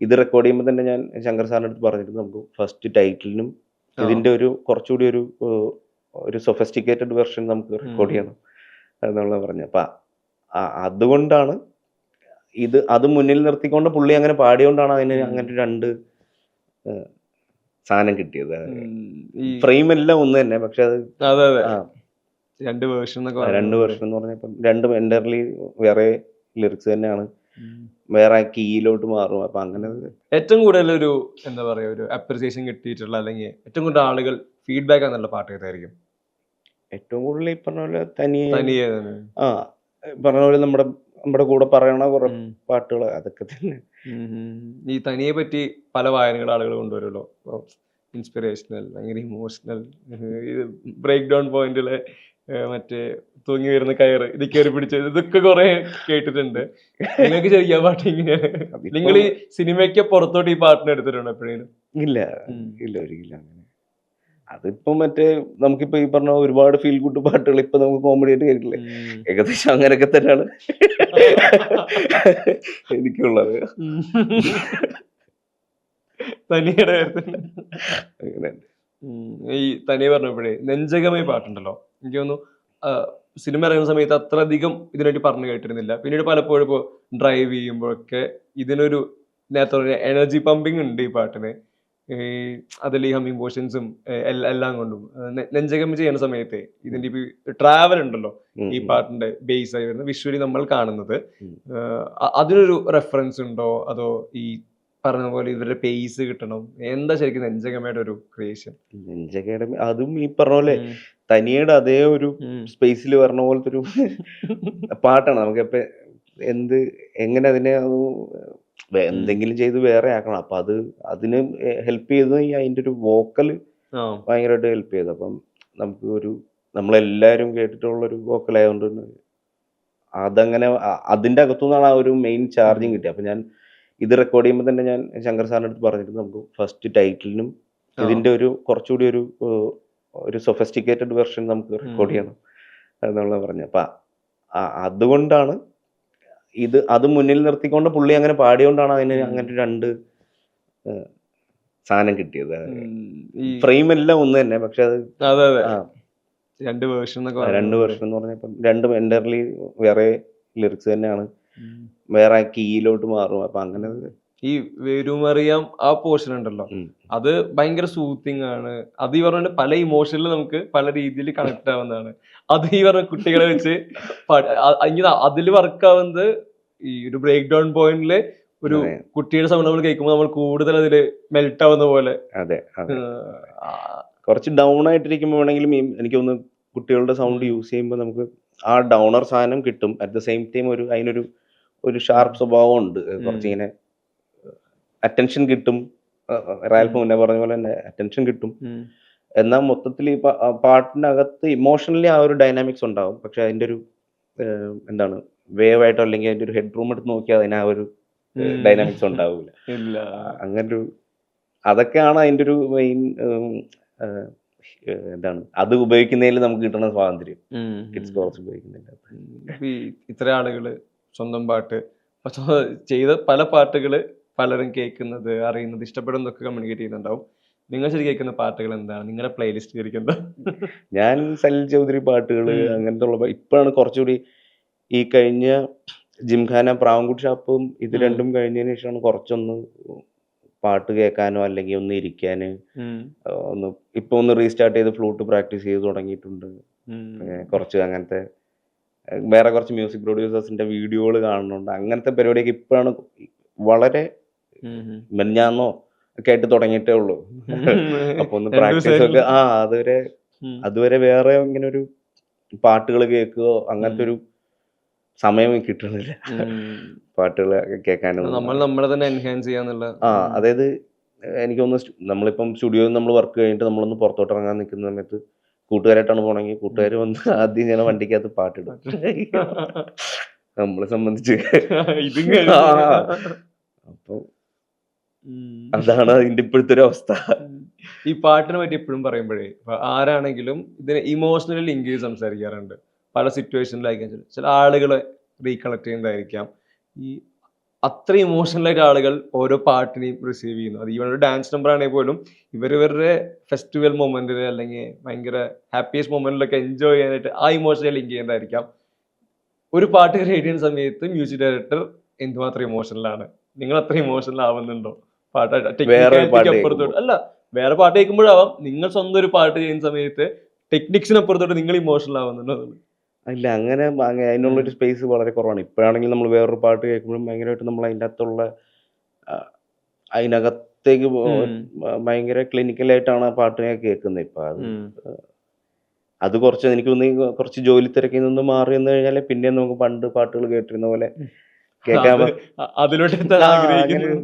ഇത് റെക്കോർഡ് ചെയ്യുമ്പോൾ തന്നെ ഞാൻ ശങ്കർ സാറിന്റെ അടുത്ത് പറഞ്ഞിരുന്നു നമുക്ക് ഫസ്റ്റ് ടൈറ്റിലിനും ഇതിന്റെ ഇതിന്റെ ഒരു കുറച്ചുകൂടി ഒരു ഒരു സൊഫസ്റ്റിക്കേറ്റഡ് വെർഷൻ നമുക്ക് റെക്കോർഡ്. ചെയ്യണം എന്നുള്ള പറഞ്ഞു അപ്പം അതുകൊണ്ടാണ് ഇത് അത് മുന്നിൽ നിർത്തിക്കൊണ്ട് പുള്ളി അങ്ങനെ പാടിയോണ്ടാണ് അതിന് അങ്ങനെ രണ്ട് സാധനം കിട്ടിയത്. ഫ്രെയിം എല്ലാം ഒന്ന് തന്നെ പക്ഷെ അത് രണ്ട് വേർഷൻ രണ്ട് വേർഷൻ എന്ന് പറഞ്ഞപ്പം രണ്ടും എന്റർലി വേറെ ലിറിക്സ് തന്നെയാണ്. വേറെ കീയിലോട്ട് മാറും അപ്പൊ അങ്ങനെ ഏറ്റവും കൂടുതൽ ഒരു എന്താ പറയാ ഒരു അപ്രിസിയേഷൻ കിട്ടിയിട്ടുള്ള അല്ലെങ്കിൽ ഏറ്റവും കൂടുതൽ ആളുകൾ ഫീഡ്ബാക്ക് എന്നുള്ള പാട്ട് ഏതായിരിക്കും ഏറ്റവും കൂടുതൽ ഈ പറഞ്ഞ പോലെ തനിയെ തനിയെ. ആ പറഞ്ഞ പോലെ നമ്മുടെ നമ്മുടെ കൂടെ പറയണ കുറെ. പാട്ടുകൾ അതൊക്കെ തന്നെ. ഈ തനിയെ പറ്റി പല വായനകൾ ആളുകൾ കൊണ്ടുവരുമല്ലോ ഇൻസ്പിറേഷണൽ ഭയങ്കര ഇമോഷണൽ ഇത് ബ്രേക്ക് ഡൗൺ പോയിന്റിലെ മറ്റേ തൂങ്ങി വരുന്ന കയറ് ഇത് കയറി പിടിച്ച് ഇതൊക്കെ കുറെ കേട്ടിട്ടുണ്ട്. നിങ്ങൾക്ക് ശരിക്കും ആ പാട്ട് ഇങ്ങനെയാണ് നിങ്ങൾ ഈ സിനിമയ്ക്ക് പുറത്തോട്ട് ഈ പാട്ടിന് എടുത്തിട്ടുണ്ടോ എപ്പോഴേലും? ഇല്ല ഇല്ല ഒരിക്കലും അങ്ങനെ. അതിപ്പോ മറ്റേ നമുക്കിപ്പോ ഈ പറഞ്ഞ ഒരുപാട് ഫീൽ ഗുഡ് പാട്ടുകൾ ഇപ്പൊ നമുക്ക് കോമഡി ആയിട്ട് കേട്ടില്ലേ ഏകദേശം അങ്ങനെയൊക്കെ തന്നെയാണ് എനിക്കുള്ളത്. തനിയുടെ അങ്ങനെ ഈ തനിയെ പറഞ്ഞപ്പോഴേ നെഞ്ചകമായി പാട്ടുണ്ടല്ലോ. എനിക്ക് തോന്നുന്നു സിനിമ ഇറങ്ങുന്ന സമയത്ത് അത്രയധികം ഇതിനുവേണ്ടി പറഞ്ഞു കേട്ടിരുന്നില്ല. പിന്നീട് പലപ്പോഴും ഇപ്പോൾ ഡ്രൈവ് ചെയ്യുമ്പോഴൊക്കെ ഇതിനൊരു നേരത്തെ പറഞ്ഞ എനർജി പമ്പിങ് ഉണ്ട് ഈ പാട്ടിന്. ഈ അതിൽ ഈ ഹമ്മിങ് പോർഷൻസും എല്ലാം കൊണ്ടും. നെഞ്ചകം ചെയ്യുന്ന സമയത്ത് ഇതിന്റെ ഇപ്പൊ ട്രാവൽ ഉണ്ടല്ലോ ഈ. പാട്ടിന്റെ ബേസ് ആയി വരുന്നത് വിഷ്വലി നമ്മൾ കാണുന്നത്. അതിനൊരു റെഫറൻസ് ഉണ്ടോ? അതോ ഈ പറഞ്ഞ പോലെ ഇവരുടെ പേസ് കിട്ടണം. എന്താ ശരിക്കും നെഞ്ചകമയുടെ ഒരു ക്രിയേഷൻ നെഞ്ച അക്കാഡമി അതും ഈ പറഞ്ഞ പോലെ തനിയുടെ അതേ ഒരു സ്പേസിൽ പറഞ്ഞ പോലത്തെ ഒരു പാട്ടാണ്. നമുക്ക് എപ്പോ എന്ത് എങ്ങനെ അതിനെ അത് എന്തെങ്കിലും ചെയ്ത് വേറെ ആക്കണം. അപ്പൊ അത് അതിന് ഹെൽപ്പ് ചെയ്തത് ഈ അതിന്റെ ഒരു വോക്കൽ ഭയങ്കരമായിട്ട് ഹെൽപ്പ് ചെയ്തു. അപ്പം നമുക്ക് ഒരു നമ്മളെല്ലാവരും കേട്ടിട്ടുള്ള ഒരു വോക്കൽ ആയതുകൊണ്ട് അതങ്ങനെ അതിന്റെ അകത്തുനിന്നാണ് ആ ഒരു മെയിൻ ചാർജിങ് കിട്ടിയത് അപ്പൊ ഞാൻ ഇത് റെക്കോർഡ് ചെയ്യുമ്പോൾ തന്നെ ഞാൻ ശങ്കർ സാറിന്റെ അടുത്ത് പറഞ്ഞിരുന്നു നമുക്ക് ഫസ്റ്റ് ടൈറ്റിലിനും ഇതിന്റെ ഇതിന്റെ ഒരു കുറച്ചുകൂടി ഒരു ഒരു സൊഫസ്റ്റിക്കേറ്റഡ് വെർഷൻ നമുക്ക് റെക്കോർഡ്. ചെയ്യണം എന്നുള്ള പറഞ്ഞു അപ്പം അതുകൊണ്ടാണ് ഇത് അത് മുന്നിൽ നിർത്തിക്കൊണ്ട് പുള്ളി അങ്ങനെ പാടിയോണ്ടാണ് അതിന് അങ്ങനെ രണ്ട് സാധനം കിട്ടിയത്. ഫ്രെയിം എല്ലാം ഒന്ന് തന്നെ പക്ഷെ അത് രണ്ട് വേർഷൻ രണ്ട് വേർഷൻ എന്ന് പറഞ്ഞപ്പം രണ്ടും എന്റർലി വേറെ ലിറിക്സ് തന്നെയാണ്. വേറെ കീയിലോട്ട് മാറും. അപ്പൊ അങ്ങനെ ഈ വെരുമറിയാം ആ പോർഷൻ ഉണ്ടല്ലോ. അത് ഭയങ്കര സൂത്തിങ് ആണ്. അത് ഈ പറഞ്ഞ പല ഇമോഷനിൽ നമുക്ക് പല രീതിയിൽ കണക്ട് ആവുന്നതാണ്. അത് ഈ പറഞ്ഞ കുട്ടികളെ വെച്ച് ഇങ്ങനെ അതിൽ വർക്ക് ആവുന്നത് ഈ ഒരു ബ്രേക്ക് ഡൗൺ പോയിന്റിൽ ഒരു. കുട്ടിയുടെ സൗണ്ട് നമ്മൾ കേൾക്കുമ്പോൾ നമ്മൾ കൂടുതൽ അതിൽ മെൽട്ട് ആവുന്ന പോലെ. അതെ കുറച്ച് ഡൗൺ ആയിട്ടിരിക്കുമ്പോൾ വേണമെങ്കിലും എനിക്ക് ഒന്ന് കുട്ടികളുടെ സൗണ്ട് യൂസ് ചെയ്യുമ്പോൾ നമുക്ക് ആ ഡൗണർ സാധനം കിട്ടും. അറ്റ് ദ സെയിം ടൈം ഒരു അതിനൊരു ഒരു ഷാർപ്പ് സ്വഭാവം ഉണ്ട് കുറച്ചിങ്ങനെ അറ്റൻഷൻ കിട്ടും. റാൽഫ് മുന്നേ പറഞ്ഞ പോലെ തന്നെ അറ്റൻഷൻ കിട്ടും. എന്നാൽ മൊത്തത്തിൽ ഈ പാട്ടിനകത്ത് ഇമോഷണലി ആ ഒരു ഡൈനാമിക്സ് ഉണ്ടാവും. പക്ഷെ അതിന്റെ ഒരു എന്താണ് വേവ് ആയിട്ടോ അല്ലെങ്കിൽ അതിന്റെ ഒരു ഹെഡ് റൂം എടുത്ത് നോക്കിയാൽ അതിന് ആ ഒരു ഡൈനാമിക്സ് ഉണ്ടാവില്ല അങ്ങനൊരു അതൊക്കെയാണ് അതിന്റെ ഒരു മെയിൻ എന്താണ് അത് ഉപയോഗിക്കുന്നതിൽ നമുക്ക് കിട്ടുന്ന സ്വാതന്ത്ര്യം. കിഡ്സ് കോർസ് ഇത്ര ആളുകൾ സ്വന്തം പാട്ട്. ഇപ്പൊ ചെയ്ത പല പാട്ടുകൾ പലരും കേൾക്കുന്നത് അറിയുന്നത് ഇഷ്ടപ്പെടുന്നതൊക്കെ കമ്മ്യൂണിക്കേറ്റ് ചെയ്യുന്നുണ്ടാവും. നിങ്ങൾ ശരി കേൾക്കുന്ന പാട്ടുകൾ എന്താണ്? നിങ്ങളുടെ പ്ലേലിസ്റ്റ് കേൾക്കുന്നത് ഞാൻ സലിൽ ചൗധരി പാട്ടുകൾ. അങ്ങനത്തെ ഉള്ള ഇപ്പോഴാണ് കുറച്ചുകൂടി ഈ കഴിഞ്ഞ ജിംഖാന പ്രാവൻകുട്ടി ഷാപ്പും ഇത്. രണ്ടും കഴിഞ്ഞതിന് ശേഷമാണ് കുറച്ചൊന്ന് പാട്ട് കേൾക്കാനോ അല്ലെങ്കിൽ ഒന്ന് ഇരിക്കാന് ഒന്ന് ഇപ്പൊ ഒന്ന് റീസ്റ്റാർട്ട് ചെയ്ത് ഫ്ലൂട്ട് പ്രാക്ടീസ് ചെയ്ത് തുടങ്ങിയിട്ടുണ്ട്. കുറച്ച് അങ്ങനത്തെ വേറെ കുറച്ച് മ്യൂസിക് പ്രൊഡ്യൂസേഴ്സിന്റെ വീഡിയോകൾ കാണുന്നുണ്ട്. അങ്ങനത്തെ പരിപാടിയൊക്കെ ഇപ്പോഴാണ് വളരെ മെഞ്ഞാന്നോ ഒക്കെ ആയിട്ട് തുടങ്ങിയിട്ടേ ഉള്ളൂ. അപ്പൊ ഒന്ന് പ്രാക്ടീസ് ഒക്കെ. ആ അതുവരെ അതുവരെ വേറെ ഇങ്ങനെ ഒരു പാട്ടുകൾ കേൾക്കുകയോ അങ്ങനത്തെ ഒരു സമയം കിട്ടുന്നില്ല. പാട്ടുകൾ കേൾക്കാനും. നമ്മൾ നമ്മളെ തന്നെ എൻഹാൻസ് ചെയ്യാന്നുള്ള ആ അതായത് എനിക്ക് തോന്നുന്നു നമ്മളിപ്പം സ്റ്റുഡിയോയിൽ നമ്മൾ വർക്ക് കഴിഞ്ഞിട്ട് നമ്മളൊന്ന് പുറത്തോട്ട് ഇറങ്ങാൻ നിൽക്കുന്ന സമയത്ത് കൂട്ടുകാരായിട്ടാണ് പോണെങ്കിൽ കൂട്ടുകാർ വന്ന് ആദ്യം ഞാൻ വണ്ടിക്കകത്ത് പാട്ടിടും. നമ്മളെ സംബന്ധിച്ച്. അപ്പൊ അതാണ് അതിന്റെ ഇപ്പോഴത്തെ ഒരു അവസ്ഥ. ഈ പാട്ടിനെ പറ്റി എപ്പോഴും പറയുമ്പോഴേ ആരാണെങ്കിലും ഇതിനെ ഇമോഷണൽ ലിങ്ക് ചെയ്ത് സംസാരിക്കാറുണ്ട്. പല സിറ്റുവേഷനിലായിരിക്കാം ചില- ചില ആളുകളെ റീകളക്ട് ചെയ്യുന്നതായിരിക്കാം. ഈ അത്ര ഇമോഷണലായിട്ട് ആളുകൾ ഓരോ പാട്ടിനെയും റിസീവ് ചെയ്യുന്നു. അത് ഈവൻ ഒരു ഡാൻസ് നമ്പർ ആണെങ്കിൽ പോലും ഇവർ ഇവരുടെ ഫെസ്റ്റിവൽ മൊമെന്റിൽ അല്ലെങ്കിൽ ഭയങ്കര ഹാപ്പിയസ്റ്റ് മൊമെന്റിലൊക്കെ എൻജോയ് ചെയ്യാനായിട്ട് ആ ഇമോഷനെ ലിങ്ക് ചെയ്യുന്നതായിരിക്കാം ഒരു പാട്ട് ക്രിയേറ്റ് ചെയ്യുന്ന സമയത്ത് മ്യൂസിക് ഡയറക്ടർ എന്തുമാത്രം ഇമോഷണലാണ് നിങ്ങൾ അത്ര ഇമോഷണൽ ആവുന്നുണ്ടോ? പാട്ട് അപ്പുറത്തോട്ട്. അല്ല വേറെ പാട്ട് കേൾക്കുമ്പോഴാവാം നിങ്ങൾ സ്വന്തം ഒരു പാട്ട് ചെയ്യുന്ന സമയത്ത് ടെക്നിക്സിനപ്പുറത്തോട്ട് നിങ്ങൾ ഇമോഷണൽ ആവുന്നുണ്ടോ എന്നുള്ളത്. ഇല്ല അങ്ങനെ അങ്ങ- അതിനുള്ളൊരു സ്പേസ് വളരെ കുറവാണ്. ഇപ്പോഴാണെങ്കിൽ നമ്മൾ വേറൊരു പാട്ട് കേൾക്കുമ്പോഴും ഭയങ്കരമായിട്ട് നമ്മൾ അതിന്റെ അകത്തുള്ള ആ, അതിനകത്തേക്ക് പോ- ഉം. ഭയങ്കര ക്ലിനിക്കലായിട്ടാണ് ആ പാട്ടിനെ കേൾക്കുന്നത്. ഇപ്പൊ അത് ഉം. അത് കുറച്ച് എനിക്ക് തോന്നുന്നു ഈ കുറച്ച് ജോലി തിരക്കിൽ നിന്ന് മാറി വന്നു കഴിഞ്ഞാൽ പിന്നെ നമുക്ക് പണ്ട് പാട്ടുകൾ കേട്ടിരുന്ന പോലെ കേൾക്കാൻ അത് അ- അതിലോട്ട് എത്താൻ ആ, ആഗ്രഹിക്കുന്നു?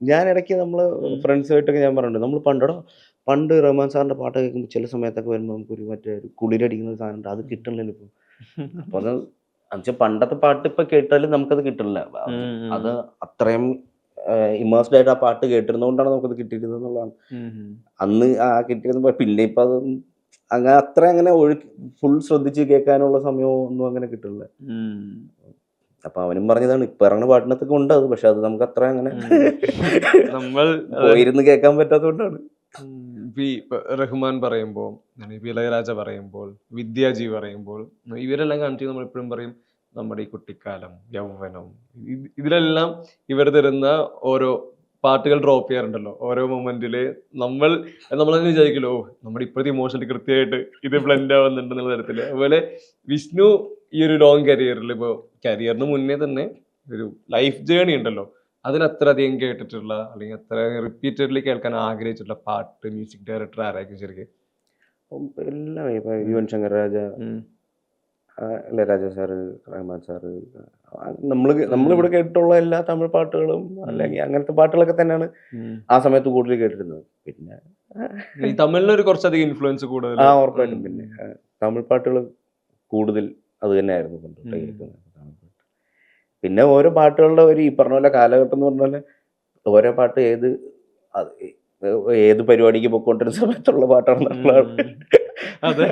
ഞാൻ ഇടയ്ക്ക് നമ്മൾ ഉം. ഫ്രണ്ട്സുമായിട്ടൊക്കെ ഞാൻ പറഞ്ഞിട്ടുണ്ട്. നമ്മൾ പണ്ടോ പണ്ട് റഹ്മാൻ സാറിന്റെ പാട്ട് കേൾക്കുമ്പോൾ ചില സമയത്തൊക്കെ വരുമ്പോൾ നമുക്കൊരു മറ്റേ ഒരു കുളിരടിക്കുന്ന ഒരു സാധനം ഉണ്ട്. അത് കിട്ടണില്ല ഇപ്പൊ. അപ്പൊ അത് എന്നുവെച്ചാൽ പണ്ടത്തെ പാട്ട് ഇപ്പൊ കേട്ടാലും നമുക്കത് കിട്ടില്ല അത് അത്രയും ഇമേഴ്സ്ഡ് ആയിട്ട് ആ പാട്ട് കേട്ടിരുന്നോണ്ടാണ് നമുക്കത് കിട്ടിയിരുന്നത് എന്നുള്ളതാണ് അന്ന് ആ കിട്ടിയിരുന്ന പിന്നെ ഇപ്പൊ അത് അങ്ങനെ അത്ര അങ്ങനെ ഒഴുക്കി ഫുൾ ശ്രദ്ധിച്ച് കേൾക്കാനുള്ള സമയമോ ഒന്നും അങ്ങനെ കിട്ടില്ല. അപ്പൊ അവനും പറഞ്ഞതാണ് ഇപ്പൊ ഇറങ്ങുന്ന പാട്ടിനകത്തൊക്കെ ഉണ്ട് അത് പക്ഷെ അത് നമുക്ക് അത്ര അങ്ങനെ നമ്മൾ പോയിരുന്ന് കേൾക്കാൻ പറ്റാത്തതുകൊണ്ടാണ്. ഈ റഹ്മാൻ പറയുമ്പോൾ ഇപ്പൊ ഇളയരാജ പറയുമ്പോൾ വിദ്യാജി പറയുമ്പോൾ ഇവരെല്ലാം കാണിച്ച് നമ്മൾ എപ്പോഴും പറയും നമ്മുടെ ഈ കുട്ടിക്കാലം യൗവനം ഇത് ഇതിലെല്ലാം ഇവർ തരുന്ന ഓരോ പാട്ടുകൾ ഡ്രോപ്പ് ചെയ്യാറുണ്ടല്ലോ. ഓരോ മൊമെന്റിൽ നമ്മൾ നമ്മൾ തന്നെ വിചാരിക്കല്ലോ "ഓ, നമ്മുടെ ഇപ്പോഴത്തെ ഇമോഷണൽ കൃത്യമായിട്ട് ഇത് ബ്ലെൻഡ് ആവുന്നുണ്ട് എന്നുള്ള തരത്തിൽ. അതുപോലെ വിഷ്ണു ഈ ഒരു ലോങ് കരിയറിൽ ഇപ്പോൾ കരിയറിന് മുന്നേ തന്നെ ഒരു ലൈഫ് ജേണി ഉണ്ടല്ലോ. അധികം കേട്ടിട്ടുള്ള അല്ലെങ്കിൽ അത്ര റിപ്പീറ്റഡ്ലി കേൾക്കാൻ ആഗ്രഹിച്ചിട്ടുള്ള പാട്ട് മ്യൂസിക് ഡയറക്ടർ ആരായിരിക്കും ശരിക്കും? എല്ലാം ഇപ്പൊ യുവൻ ശങ്കർ രാജ ഇളയരാജ സാറ് റഹ്മാൻ സാറ് നമ്മൾ നമ്മളിവിടെ കേട്ടിട്ടുള്ള എല്ലാ തമിഴ് പാട്ടുകളും അല്ലെങ്കിൽ അങ്ങനത്തെ പാട്ടുകളൊക്കെ തന്നെയാണ് ആ സമയത്ത് കൂടുതൽ കേട്ടിരുന്നത്. പിന്നെ തമിഴിലൊരു തമിഴിനൊരു കുറച്ചധികം ഇൻഫ്ലുവൻസ് കൂടുതൽ ആ ഉറപ്പായിട്ടും. പിന്നെ തമിഴ് പാട്ടുകൾ കൂടുതൽ അത് തന്നെയായിരുന്നു പണ്ട് കേൾക്കുന്നത്. പിന്നെ ഓരോ പാട്ടുകളുടെ ഒരു ഈ പറഞ്ഞ പോലെ കാലഘട്ടം എന്ന് പറഞ്ഞാൽ ഓരോ പാട്ട് ഏത് ഏത് പരിപാടിക്ക് പൊക്കോണ്ടിരുന്ന സമയത്തുള്ള പാട്ടാണ് അതെ.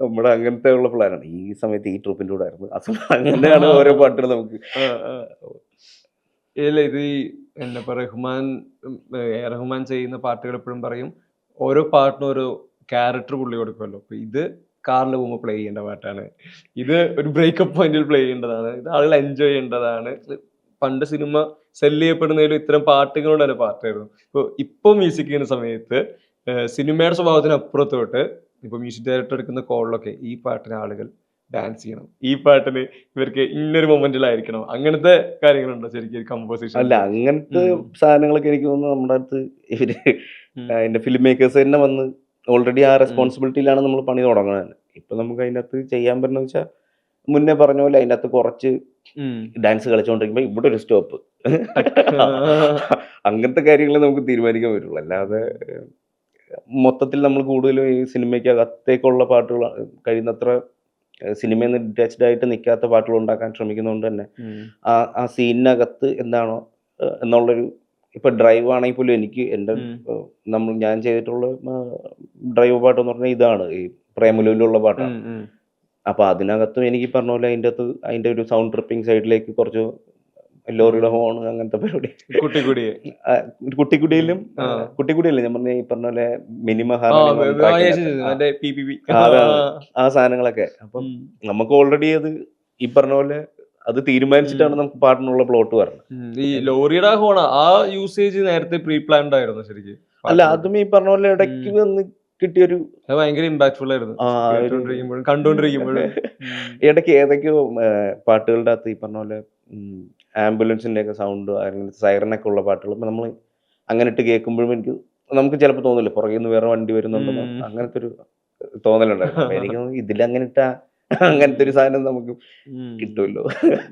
നമ്മുടെ അങ്ങനത്തെ ഉള്ള പ്ലാനാണ്. ഈ സമയത്ത് ഈ ട്രൂപ്പിന്റെ കൂടെ ആയിരുന്നു. ആ. അങ്ങനെയാണ് ഓരോ പാട്ടുകൾ നമുക്ക്. ഇല്ല ഇത് ഈ എന്താ പറയാ റഹ്മാൻ എ റഹ്മാൻ ചെയ്യുന്ന പാട്ടുകൾ എപ്പോഴും പറയും. ഓരോ പാട്ടിനും ഓരോ ക്യാരക്ടർ പുള്ളി കൊടുക്കുമല്ലോ. അപ്പൊ ഇത് കാറിൽ പോകുമ്പോൾ പ്ലേ ചെയ്യേണ്ട പാട്ടാണ്. ഇത് ഒരു ബ്രേക്കപ്പ് പോയിന്റിൽ പ്ലേ ചെയ്യേണ്ടതാണ്. ഇത് ആളുകൾ എൻജോയ് ചെയ്യേണ്ടതാണ്. പണ്ട് സിനിമ സെൽ ചെയ്യപ്പെടുന്നതിലും ഇത്തരം പാട്ടുകളുടെ പാട്ടായിരുന്നു. ഇപ്പോൾ ഇപ്പോൾ മ്യൂസിക് ചെയ്യുന്ന സമയത്ത് സിനിമയുടെ സ്വഭാവത്തിന് അപ്പുറത്തോട്ട് ഇപ്പൊ മ്യൂസിക് ഡയറക്ടർ എടുക്കുന്ന കോളിലൊക്കെ ഈ പാട്ടിന് ആളുകൾ ഡാൻസ് ചെയ്യണം. ഈ പാട്ടിന് ഇവർക്ക് ഇന്നൊരു മൊമെന്റിലായിരിക്കണം അങ്ങനത്തെ കാര്യങ്ങളുണ്ടോ ശരിക്കും കമ്പോസിഷൻ അല്ല അങ്ങനത്തെ സാധനങ്ങളൊക്കെ എനിക്ക് തോന്നുന്നു നമ്മുടെ അടുത്ത് ഇവർ അതിന്റെ ഫിലിം മേക്കേഴ്സ് തന്നെ വന്ന് ഓൾറെഡി ആ റെസ്പോൺസിബിലിറ്റിയിലാണ് നമ്മൾ പണി തുടങ്ങുന്നത് ഇപ്പൊ നമുക്ക് അതിന്റെ അകത്ത് ചെയ്യാൻ പറ്റുന്ന വെച്ചാൽ മുന്നേ പറഞ്ഞ പോലെ അതിന്റെ അകത്ത് കുറച്ച് ഡാൻസ് കളിച്ചുകൊണ്ടിരിക്കുമ്പോൾ ഇവിടെ ഒരു സ്റ്റോപ്പ് അങ്ങനത്തെ കാര്യങ്ങൾ നമുക്ക് തീരുമാനിക്കാൻ പറ്റുള്ളൂ. അല്ലാതെ മൊത്തത്തിൽ നമ്മൾ കൂടുതലും ഈ സിനിമയ്ക്ക് അകത്തേക്കുള്ള പാട്ടുകൾ കഴിയുന്നത്ര സിനിമയിൽ നിന്ന് ഡിറ്റാച്ച്ഡ് ആയിട്ട് നിൽക്കാത്ത പാട്ടുകൾ ഉണ്ടാക്കാൻ ശ്രമിക്കുന്നതുകൊണ്ട് തന്നെ ആ ആ സീനിനകത്ത് എന്താണോ എന്നുള്ളൊരു ഇപ്പൊ ഡ്രൈവ് ആണെങ്കിൽ പോലും എനിക്ക് എന്റെ നമ്മൾ ഞാൻ ചെയ്തിട്ടുള്ള ഡ്രൈവ് പാട്ട് എന്ന് പറഞ്ഞാൽ ഇതാണ്. ഈ പ്രേമലൂലുള്ള പാട്ടാണ് അപ്പൊ അതിനകത്തും എനിക്ക് പറഞ്ഞ പോലെ അതിന്റെ അകത്ത് അതിന്റെ ഒരു സൗണ്ട് ട്രിപ്പിംഗ് സൈഡിലേക്ക് കുറച്ച് ലോറിയുടെ ഹോൺ അങ്ങനത്തെ പരിപാടി. കുട്ടി കുടിയെ ആ, കുട്ടിക്കുടിയിലും. കുട്ടിക്കുടിയല്ലേ ഞാൻ പറഞ്ഞ ഈ പറഞ്ഞ പോലെ മിനിമ ആ സാധനങ്ങളൊക്കെ. അപ്പം നമുക്ക് ഓൾറെഡി അത് ഈ പറഞ്ഞ പോലെ അത് തീരുമാനിച്ചിട്ടാണ് നമുക്ക് പാട്ടിനുള്ള പ്ലോട്ട് വരുന്നത് ഈ ലോറിയുടെ ഹോണ ആ യൂസേജ് നേരത്തെ പ്രീ പ്ലാൻഡ് ആയിരുന്നു ശരിക്കും. അല്ല അതും ഈ പറഞ്ഞ പോലെ ഇടയ്ക്ക് വന്ന് കിട്ടിയൊരു ഭയങ്കര ഇമ്പാക്ട്ഫുൾ ആയിരുന്നു. കണ്ടോണ്ടിരിക്കുമ്പോഴും ഇടയ്ക്ക് ഏതൊക്കെയോ പാട്ടുകളുടെ അകത്ത് ഈ പറഞ്ഞ പോലെ ആംബുലൻസിന്റെ ഒക്കെ സൗണ്ട് അല്ലെങ്കിൽ സൈറനൊക്കെ ഉള്ള പാട്ടുകൾ ഇപ്പൊ നമ്മൾ അങ്ങനെ ഇട്ട് കേൾക്കുമ്പോഴും എനിക്ക് നമുക്ക് ചിലപ്പോൾ തോന്നില്ല. പുറകിൽ നിന്ന് വേറെ വണ്ടി വരുന്നുണ്ടെന്ന്. അങ്ങനത്തെ ഒരു തോന്നലുണ്ടായിരുന്നു. എനിക്ക് ഇതിലങ്ങനെ ഇട്ടാ അങ്ങനത്തെ ഒരു സാധനം നമുക്ക് കിട്ടുമല്ലോ.